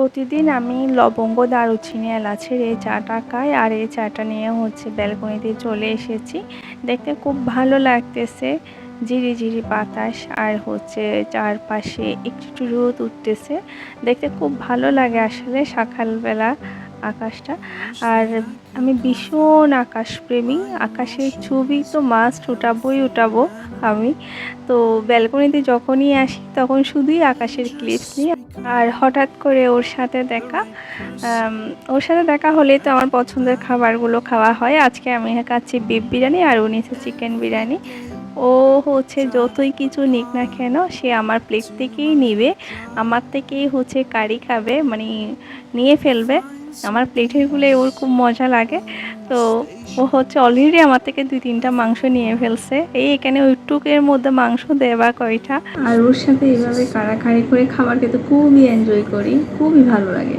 প্রতিদিন আমি লবঙ্গ, দারুচিনি এলাচের এই চাটা খাই আর এই চাটা নিয়ে হচ্ছে ব্যালকনিতে চলে এসেছি। দেখতে খুব ভালো লাগতেছে। জিরি জিরি বাতাস আর হচ্ছে চারপাশে একটু একটু রোদ উঠতেছে। দেখতে খুব ভালো লাগে আসলে সকালবেলা। আকাশটা। আর আমি ভীষণ আকাশপ্রেমী। আকাশের ছবি তো মাস্ট উঠাবোই উঠাবো আমি। তো ব্যালকনিতে যখনই আসি, তখন শুধুই আকাশের ক্লিপস নিই আর হঠাৎ করে ওর সাথে দেখা ওর সাথে দেখা হলে তো আমার পছন্দের খাবারগুলো খাওয়া হয়। আজকে আমি খাচ্ছি বিফ বিরিয়ানি আর উনি চিকেন বিরিয়ানি। ও হচ্ছে যতই কিছু নিক না কেন, সে আমার প্লেট থেকেই নিবে। আমার থেকেই হচ্ছে কারি খাবে মানে নিয়ে ফেলবে। আমার প্লেটেরগুলো ওর খুব মজা লাগে। তো ও হচ্ছে অলরেডি আমার থেকে দুই তিনটা মাংস নিয়ে ফেলছে। এই এখানে ওইটুকের মধ্যে মাংস দেবা কয়টা। আর ওর সাথে এইভাবে কাড়াকাড়ি করে খাবার খেতে খুবই এনজয় করি। খুবই ভালো লাগে।